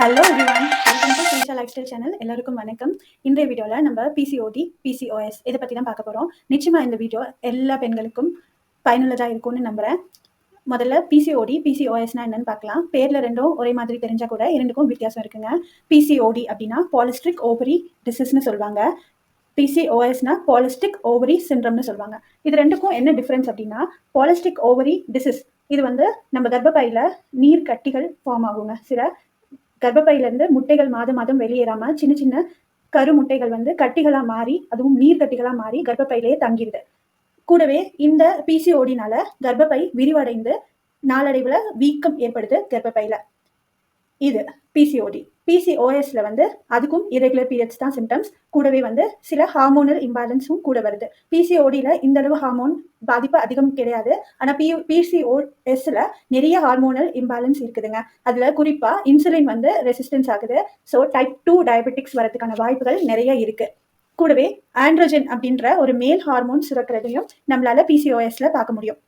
Hello everyone welcome to Srisha lifestyle channel எல்லாருக்கும் வணக்கம். இன்றைய வீடியோவில் நம்ம பிசிஓடி பிசிஓஎஸ் இதை பற்றி தான் பார்க்க போகிறோம் நிச்சயமாக இந்த வீடியோ எல்லா பெண்களுக்கும் பயனுள்ளதாக இருக்கும்னு நம்புகிறேன் முதல்ல பிசிஓடி பிசிஓஎஸ்னா என்னன்னு பார்க்கலாம். பேரில் ரெண்டும் ஒரே மாதிரி தெரிஞ்சால் கூட இரண்டுக்கும் வித்தியாசம் இருக்குங்க. பிசிஓடி அப்படின்னா பாலிஸ்ட்ரிக் ஓவரி டிசீஸ்னு சொல்லுவாங்க. பிசிஓஎஸ்னா பாலிஸ்டிக் ஓவரி சிண்ட்ரம்னு சொல்லுவாங்க. இது ரெண்டுக்கும் என்ன டிஃப்ரென்ஸ் அப்படின்னா பாலிஸ்டிக் ஓவரி டிசீஸ் இது வந்து நம்ம கர்ப்பப்பையில் நீர் கட்டிகள் ஃபார்ம் ஆகுங்க. சில கர்ப்பப்பையிலேருந்து முட்டைகள் மாதம் மாதம் வெளியேறாம சின்ன சின்ன கரு முட்டைகள் வந்து கட்டிகளா மாறி அதுவும் நீர் கட்டிகளா மாறி கர்ப்பப்பையிலேயே தங்கிடுது கூடவே இந்த பிசிஓடினால கர்ப்பப்பை விரிவடைந்து நாளடைவில் வீக்கம் ஏற்படுது கர்ப்பப்பையில. இது பிசிஓடி பிசிஓஎஸ்ல வந்து அதுக்கும் இரகுலர் பீரியட்ஸ் தான் சிம்டம்ஸ் கூடவே வந்து சில ஹார்மோனல் இம்பேலன்ஸும் கூட வருது. பிசிஓடியில் இந்த அளவு ஹார்மோன் பாதிப்பு அதிகம் கிடையாது. ஆனால் பி பிசிஓஎஸ்ல நிறைய ஹார்மோனல் இம்பேலன்ஸ் இருக்குதுங்க. அதில் குறிப்பாக இன்சுலின் வந்து ரெசிஸ்டன்ஸ் ஆகுது. ஸோ டைப் டூ டயபெட்டிக்ஸ் வரதுக்கான வாய்ப்புகள் நிறைய இருக்கு. கூடவே ஆண்ட்ரோஜன் அப்படின்ற ஒரு மேல் ஹார்மோன் சுரக்கிறதையும் நம்மளால பிசிஓஎஸ்ல பார்க்க முடியும்.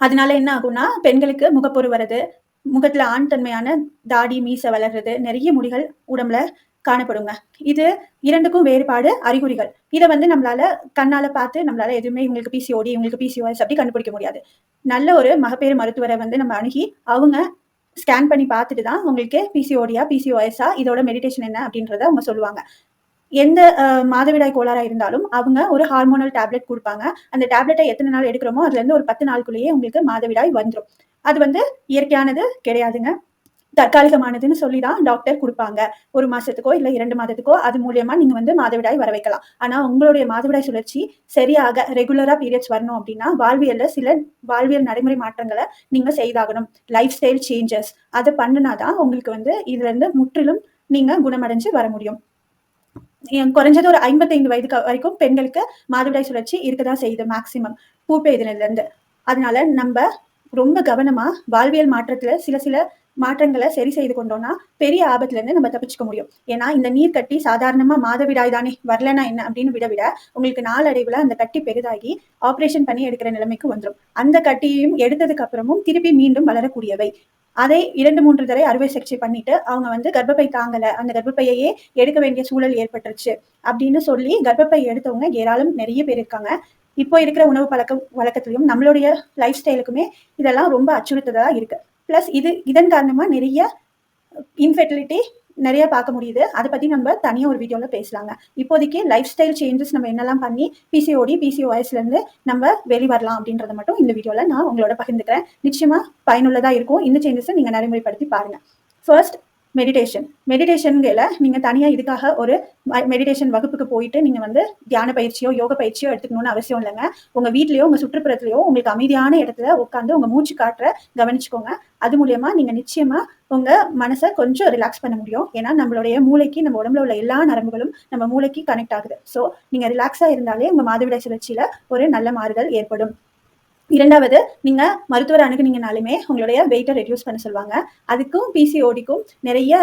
அதனால என்ன ஆகும்னா பெண்களுக்கு முகப்பொரு வருது முகத்துல ஆண் தன்மையான தாடி மீசை வளர்றது நிறைய முடிகள் உடம்புல காணப்படுங்க. இது இரண்டுக்கும் வேறுபாடு அறிகுறிகள். இதை வந்து நம்மளால கண்ணால பார்த்து நம்மளால எதுவுமே இவங்களுக்கு பிசிஓடி இவங்களுக்கு பிசிஓஎஸ் அப்படி கண்டுபிடிக்க முடியாது. நல்ல ஒரு மகப்பேறு மருத்துவரை வந்து நம்ம அணுகி அவங்க ஸ்கேன் பண்ணி பார்த்துட்டு தான் உங்களுக்கு பிசிஓடியா பிசிஓஎஸ்ஆ இதோட மெடிடேஷன் என்ன அப்படின்றத அவங்க சொல்லுவாங்க. எந்த மாதவிடாய் கோளாறா இருந்தாலும் அவங்க ஒரு ஹார்மோனல் டேப்லெட் கொடுப்பாங்க. அந்த டேப்லெட்டை எத்தனை நாள் எடுக்கிறோமோ அதுல இருந்து ஒரு பத்து நாளுக்குள்ளேயே உங்களுக்கு மாதவிடாய் வந்துடும் அது வந்து இயற்கையானது கிடையாதுங்க. தற்காலிகமானதுன்னு சொல்லி தான் டாக்டர் கொடுப்பாங்க. ஒரு மாசத்துக்கோ இல்லை இரண்டு மாதத்துக்கோ அது மூலியமா நீங்க வந்து மாதவிடாய் வர வைக்கலாம். ஆனா உங்களுடைய மாதவிடாய் சுழற்சி சரியாக ரெகுலரா பீரியட்ஸ் வரணும் அப்படின்னா வாழ்வியல்ல சில வாழ்வியல் நடைமுறை மாற்றங்களை நீங்க செய்தாகணும். லைஃப் ஸ்டைல் சேஞ்சஸ் அதை பண்ணுனாதான் உங்களுக்கு வந்து இதுல இருந்து முற்றிலும் நீங்க குணமடைஞ்சு வர முடியும். ஏன் குறைஞ்சது ஒரு ஐம்பத்தைந்து வயதுக்கு வரைக்கும் பெண்களுக்கு மாதவிடாய் சுழற்சி இருக்கதான் செய்யுது மேக்சிமம் பூப்பே இருந்து. அதனால நம்ம ரொம்ப கவனமா வாழ்வியல் மாற்றத்துல சில சில மாற்றங்களை சரி செய்து கொண்டோம்னா பெரிய ஆபத்துல இருந்து நம்ம தப்பிச்சுக்க முடியும். ஏன்னா இந்த நீர் கட்டி சாதாரணமா மாதவிடாய் தானே வரலனா என்ன அப்படின்னு விட விட உங்களுக்கு நாளடைவுல அந்த கட்டி பெரிதாகி ஆபரேஷன் பண்ணி எடுக்கிற நிலைமைக்கு வந்துடும் அந்த கட்டியையும் எடுத்ததுக்கு அப்புறமும் திருப்பி மீண்டும் வளரக்கூடியவை. அதை இரண்டு மூன்று தடவை அறுவை சிகிச்சை பண்ணிட்டு அவங்க வந்து கர்ப்பப்பை தாங்கல அந்த கர்ப்பப்பையையே எடுக்க வேண்டிய சூழல் ஏற்பட்டுருச்சு அப்படின்னு சொல்லி கர்ப்பப்பை எடுத்தவங்க ஏராளம் நிறைய பேர் இருக்காங்க. இப்போ இருக்கிற உணவு பழக்க வழக்கத்திலையும் நம்மளுடைய லைஃப் ஸ்டைலுக்குமே இதெல்லாம் ரொம்ப அச்சுறுத்ததாக இருக்கு. ப்ளஸ் இது இதன் காரணமா நிறைய இன்ஃபெர்டிலிட்டி நிறைய பார்க்க முடியுது. அதை பத்தி நம்ம தனியாக ஒரு வீடியோவில் பேசலாங்க. இப்போதைக்கு லைஃப் ஸ்டைல் சேஞ்சஸ் நம்ம என்னெல்லாம் பண்ணி பிசிஓடி பிசிஓஎஸ்ல இருந்து நம்ம வெளிவரலாம் அப்படின்றத மட்டும் இந்த வீடியோவில் நான் உங்களோட பகிர்ந்துக்கிறேன். நிச்சயமா பயனுள்ளதாக இருக்கும். இந்த சேஞ்சஸை நீங்கள் நடைமுறைப்படுத்தி பாருங்க. ஃபர்ஸ்ட் மெடிடேஷன் மெடிடேஷன்ல நீங்க தனியா இதுக்காக ஒரு மெடிடேஷன் வகுப்புக்கு போயிட்டு நீங்க வந்து தியான பயிற்சியோ யோக பயிற்சியோ எடுத்துக்கணும்னு அவசியம் இல்லைங்க. உங்க வீட்லயோ உங்க சுற்றுப்புறத்துலயோ உங்களுக்கு அமைதியான இடத்துல உட்காந்து உங்க மூச்சு காற்ற கவனிச்சுக்கோங்க. அது மூலயமா நீங்க நிச்சயமா உங்க மனசை கொஞ்சம் ரிலாக்ஸ் பண்ண முடியும். ஏன்னா நம்மளுடைய மூளைக்கு நம்ம உடம்புல உள்ள எல்லா நரம்புகளும் நம்ம மூளைக்கு கனெக்ட் ஆகுது. ஸோ நீங்க ரிலாக்ஸா இருந்தாலே உங்க மாதவிடாய் சுழற்சியில ஒரு நல்ல மாறுதல் ஏற்படும். இரண்டாவது நீங்க மருத்துவர் அணுகுனீங்கனாலுமே உங்களுடைய வெயிட்டை ரெடியூஸ் பண்ண சொல்லுவாங்க. அதுக்கும் பிசிஓடிக்கும் நிறைய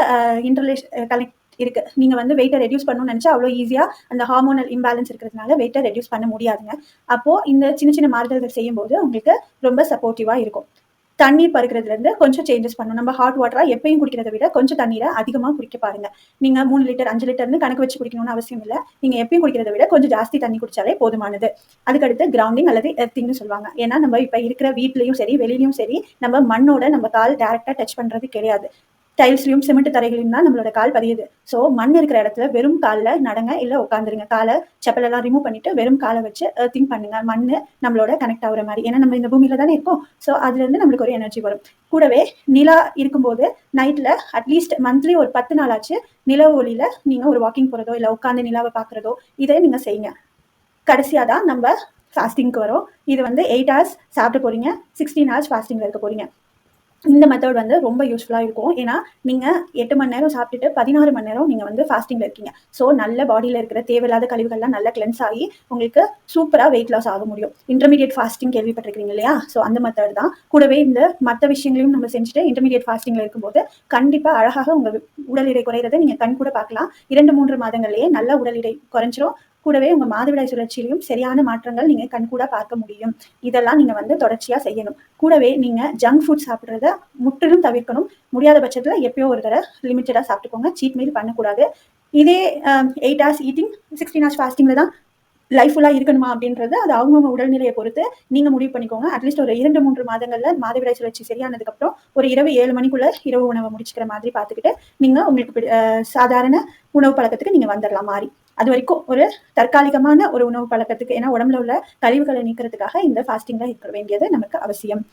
இன்டர்லேஷ் கனெக்ட் இருக்கு. நீங்க வந்து வெயிட்டை ரெடியூஸ் பண்ணணும்னு நினைச்சா அவ்வளோ ஈஸியா அந்த ஹார்மோனல் இம்பேலன்ஸ் இருக்கிறதுனால வெயிட்டை ரெடியூஸ் பண்ண முடியாதுங்க. அப்போ இந்த சின்ன சின்ன மாறுதல்கள் செய்யும்போது உங்களுக்கு ரொம்ப சப்போர்ட்டிவா இருக்கும். தண்ணீர் பருக்கிறதுல இருந்து கொஞ்சம் சேஞ்சஸ் பண்ணணும். நம்ம ஹாட் வாட்டரா எப்பயும் குடிக்கிறத விட கொஞ்சம் தண்ணீரை அதிகமா குடிக்க பாருங்க. நீங்க மூணு லிட்டர் அஞ்சு லிட்டர்னு கணக்கு வச்சு குடிக்கணும்னு அவசியம் இல்லை. நீங்க எப்பயும் குடிக்கிறத விட கொஞ்சம் ஜாஸ்தி தண்ணி குடிச்சாலே போதுமானது. அதுக்கடுத்து கிரவுண்டிங் அல்லது எர்த்திங்னு சொல்லுவாங்க. ஏன்னா நம்ம இப்ப இருக்கிற வீட்லயும் சரி வெளியிலயும் சரி நம்ம மண்ணோட நம்ம கால் டேரக்டா டச் பண்றது கிடையாது. டைல்ஸ்லையும் சிமெண்ட் தரைகளையும் தான் நம்மளோட கால் பதியுது. ஸோ மண் இருக்கிற இடத்துல வெறும் காலில் நடங்க இல்லை உட்காந்துருங்க காலை செப்பலெல்லாம் ரிமூவ் பண்ணிட்டு வெறும் காலை வச்சு திங்க் பண்ணுங்க. மண் நம்மளோட கனெக்ட் ஆகுற மாதிரி. ஏன்னா நம்ம இந்த பூமியில தானே இருக்கோம். ஸோ அதுலேருந்து நம்மளுக்கு ஒரு எனர்ஜி வரும். கூடவே நிலா இருக்கும்போது நைட்டில் அட்லீஸ்ட் மந்த்லி ஒரு பத்து நாளாச்சு நில ஒளியில நீங்கள் ஒரு வாக்கிங் போகிறதோ இல்லை உட்காந்து நிலாவை பார்க்குறதோ இதை நீங்கள் செய்யுங்க. கடைசியாக தான் நம்ம ஃபாஸ்டிங்க்கு வரும். இது வந்து எயிட் ஹவர்ஸ் சாப்பிட போறீங்க சிக்ஸ்டீன் ஹவர்ஸ் ஃபாஸ்டிங்ல இருக்க போறீங்க. இந்த மெத்தட் வந்து ரொம்ப யூஸ்ஃபுல்லாக இருக்கும். ஏன்னா நீங்கள் எட்டு மணி நேரம் சாப்பிட்டுட்டு பதினாறு மணி நேரம் நீங்கள் வந்து ஃபாஸ்டிங்கில் இருக்கீங்க. ஸோ நல்ல பாடியில் இருக்கிற தேவையில்லாத கழிவுகள்லாம் நல்லா கிளென்ஸ் ஆகி உங்களுக்கு சூப்பராக வெயிட் லாஸ் ஆக முடியும். இன்டர்மீடியட் ஃபாஸ்டிங் கேள்விப்பட்டிருக்கீங்க இல்லையா? ஸோ அந்த மெத்தட் தான். கூடவே இந்த மற்ற விஷயங்களையும் நம்ம செஞ்சுட்டு இன்டர்மீடியட் ஃபாஸ்டிங்கில் இருக்கும்போது கண்டிப்பாக அழகாக உங்கள் உடல் எடை குறையிறதை நீங்கள் கண் கூட பார்க்கலாம். இரண்டு மூன்று மாதங்கள்லேயே நல்ல உடல் எடை குறைஞ்சிரும். கூடவே உங்க மாதவிடாய் சுழற்சியிலையும் சரியான மாற்றங்கள் நீங்க கண்கூட பார்க்க முடியும். இதெல்லாம் நீங்க வந்து தொடர்ச்சியா செய்யணும். கூடவே நீங்க ஜங்க் ஃபுட் சாப்பிட்றத முற்றிலும் தவிர்க்கணும். முடியாத பட்சத்துல எப்பயோ ஒரு தடவை லிமிட்டடா சாப்பிட்டுக்கோங்க. சீட் மீல் பண்ணக்கூடாது. இதே eight hours eating sixteen hours ஃபாஸ்டிங்ல தான் லைஃப் ஃபுல்லாக இருக்கணுமா அப்படின்றது அது அவங்கவுங்க உடல்நிலையை பொறுத்து நீங்கள் முடிவு பண்ணிக்கோங்க. அட்லீஸ்ட் ஒரு இரண்டு மூன்று மாதங்களில் மாதவிடாய் சுழற்சி சரியானதுக்கப்புறம் ஒரு இரவு ஏழு மணிக்குள்ள இரவு உணவை முடிச்சுக்கிற மாதிரி பார்த்துக்கிட்டு நீங்கள் உங்களுக்கு பிடி- சாதாரண உணவு பழக்கத்துக்கு நீங்கள் வந்துடலாம் மாறி. அது வரைக்கும் ஒரு தற்காலிகமான ஒரு உணவு பழக்கத்துக்கு ஏன்னா உடம்புல உள்ள கழிவுகளை நீக்கிறதுக்காக இந்த ஃபாஸ்டிங்ல இருக்க வேண்டியது நமக்கு அவசியம்.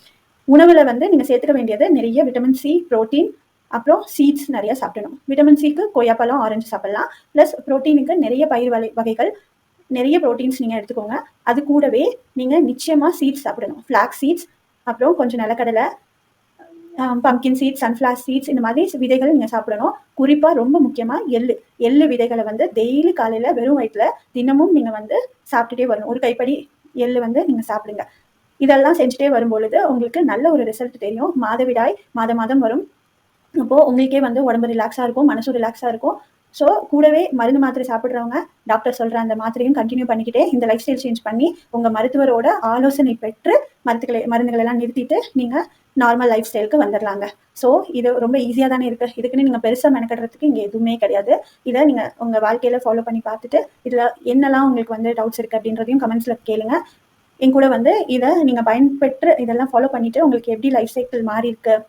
உணவுல வந்து நீங்க சேர்த்துக்க வேண்டியது நிறைய விட்டமின் சி புரோட்டீன் அப்புறம் சீட்ஸ் நிறைய சாப்பிடணும். விட்டமின் சிக்கு கொய்யாப்பழம் ஆரஞ்சு சாப்பிடலாம். ப்ளஸ் புரோட்டீனுக்கு நிறைய பயிர் வகை வகைகள் நிறைய ப்ரோட்டீன்ஸ் நீங்கள் எடுத்துக்கோங்க. அது கூடவே நீங்கள் நிச்சயமாக சீட்ஸ் சாப்பிடணும். ஃப்ளாக் சீட்ஸ் அப்புறம் கொஞ்சம் நிலக்கடலை பம்கின் சீட்ஸ் சன்ஃப்ளவர் சீட்ஸ் இந்த மாதிரி விதைகள் நீங்கள் சாப்பிடணும். குறிப்பாக ரொம்ப முக்கியமாக எள்ளு. எள்ளு விதைகளை வந்து டெய்லி காலையில் வெறும் வயிற்றில் தினமும் நீங்கள் வந்து சாப்பிட்டுட்டே வரணும். ஒரு கைப்படி எள்ளு வந்து நீங்கள் சாப்பிடுங்க. இதெல்லாம் செஞ்சுட்டே வரும்பொழுது உங்களுக்கு நல்ல ஒரு ரிசல்ட் தெரியும். மாதவிடாய் மாதம் மாதம் வரும். அப்போது உங்களுக்கே வந்து உடம்பு ரிலாக்ஸாக இருக்கும் மனசும் ரிலாக்ஸாக இருக்கும். ஸோ கூடவே மருந்து மாத்திரை சாப்பிட்றவங்க டாக்டர் சொல்கிற அந்த மாத்திரையும் கண்டினியூ பண்ணிக்கிட்டே இந்த லைஃப் ஸ்டைல் சேஞ்ச் பண்ணி உங்கள் மருத்துவரோட ஆலோசனை பெற்று மருத்துக்களை மருந்துகளை எல்லாம் நிறுத்திட்டு நீங்கள் நார்மல் லைஃப் ஸ்டைலுக்கு வந்துடலாங்க ஸோ இது ரொம்ப ஈஸியாக தானே இருக்குது இதுக்குன்னு நீங்கள் பெருசாக மெனக்கடுறதுக்கு இங்கே எதுவுமே கிடையாது. இதை நீங்கள் உங்கள் வாழ்க்கையில் ஃபாலோ பண்ணி பார்த்துட்டு இதில் என்னெல்லாம் உங்களுக்கு வந்து டவுட்ஸ் இருக்குது அப்படின்றதையும் கமெண்ட்ஸில் கேளுங்க. என் கூட வந்து இதை நீங்கள் பயன்பெற்று இதெல்லாம் ஃபாலோ பண்ணிவிட்டு உங்களுக்கு எப்படி லைஃப் சைக்கிள் மாறி இருக்குது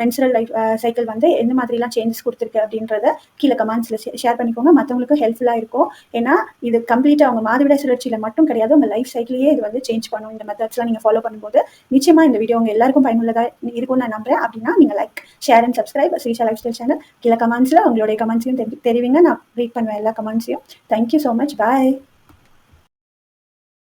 மென்சுரல் லைஃப் சைக்கிள் வந்து எந்த மாதிரிலாம் சேஞ்சஸ் கொடுத்துருக்கு அப்படின்றத கீழே கமெண்ட்ஸில் ஷேர் பண்ணிக்கோங்க. மற்றவங்களுக்கு ஹெல்ப்ஃபுல்லாக இருக்கும். ஏன்னா இது கம்ப்ளீட்டாக அவங்க மாதவிட சுழற்சியில் மட்டும் கிடையாது. உங்கள் லைஃப் சைக்கிளையே இது வந்து சேஞ்ச் பண்ணும். இந்த மெத்தட்ஸ்லாம் நீங்கள் ஃபாலோ பண்ணும்போது நிச்சயமாக இந்த வீடியோ உங்கள் எல்லாருக்கும் பயனுள்ளதாக இருக்கும்னு நான் நம்புறேன். அப்படின்னா நீங்கள் like share and subscribe Srisha lifestyle channel கீழே கமெண்ட்ஸில் உங்களுடைய கமெண்ட்ஸையும் தெரிவிங்க. நான் ரீட் பண்ணுவேன் எல்லா கமெண்ட்ஸையும் thank you so much bye